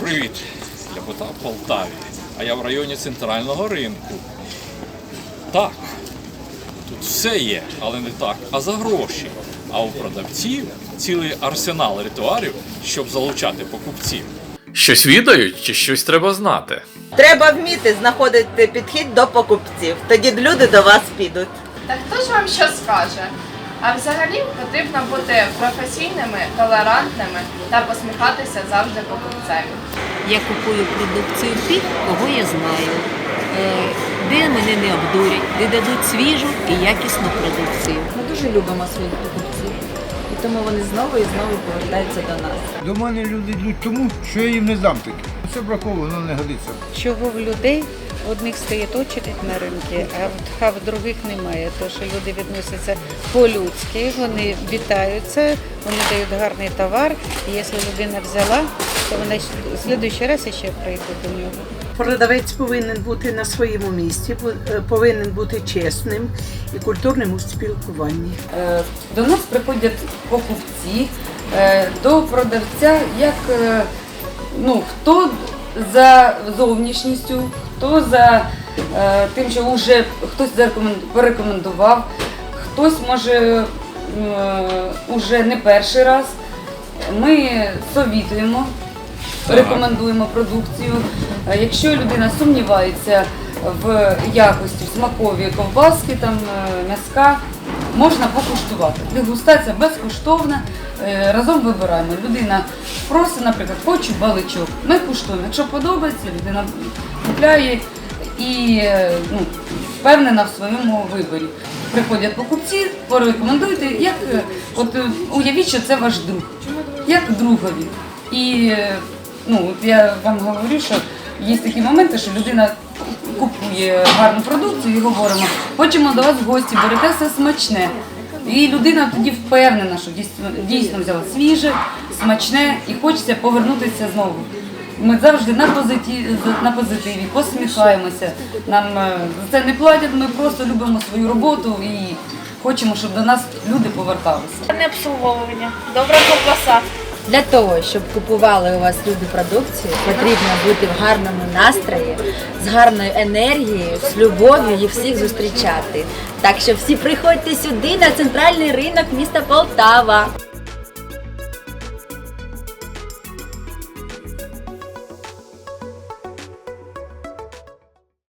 Привіт! Я Ляпота в Полтаві. А я в районі центрального ринку. Так, тут все є, але не так, а за гроші. А у продавців цілий арсенал ритуалів, щоб залучати покупців. Щось відають чи щось треба знати? Треба вміти знаходити підхід до покупців. Тоді люди до вас підуть. Та хто ж вам що скаже? А взагалі потрібно бути професійними, толерантними та посміхатися завжди покупцеві. Я купую продукцію тих, кого я знаю, е, де мене не обдурять, де дадуть свіжу і якісну продукцію. Ми дуже любимо своїх покупців. І тому вони знову і знову повертаються до нас. До мене люди йдуть тому, що я їм не дам таке. Це браково, воно не годиться. чого в людей в одних стоїть очередь на ринку, а в, а в других немає. Тому що люди відносяться по-людськи, вони вітаються, вони дають гарний товар. І якщо людина взяла, то вона в слідуючий раз ще прийде до нього. Продавець повинен бути на своєму місці, е, повинен бути чесним і культурним у спілкуванні. Е, До нас приходять покупці, е, до продавця, як ну, хто за зовнішністю, хто за е, тим, що вже хтось порекомендував, хтось може е, не перший раз. Ми совітуємо, рекомендуємо продукцію. Е, Якщо людина сумнівається в якості, в смакові ковбаски, там, е, м'яска, можна покуштувати. Дегустація безкоштовна. Е, Разом вибираємо. Людина просить, наприклад, хочу баличок. Ми куштуємо. Якщо подобається, людина купляє і е, ну, впевнена в своєму виборі. Приходять покупці, порекомендуйте, як е, от е, уявіть, що це ваш друг, як другові. І ну, от я вам говорю, що є такі моменти, що людина купує гарну продукцію і говоримо, хочемо до вас в гості, берете все смачне. І людина тоді впевнена, що дійсно, дійсно взяла свіже, смачне і хочеться повернутися знову. Ми завжди на позитиві, на позитиві посміхаємося. Нам е, за це не платять, ми просто любимо свою роботу і хочемо, щоб до нас люди поверталися. Не обслуговування, добра ковбаса. Для того, щоб купували у вас люди продукцію, потрібно бути в гарному настрої, з гарною енергією, з любов'ю і всіх зустрічати. Так що всі приходьте сюди на центральний ринок міста Полтава.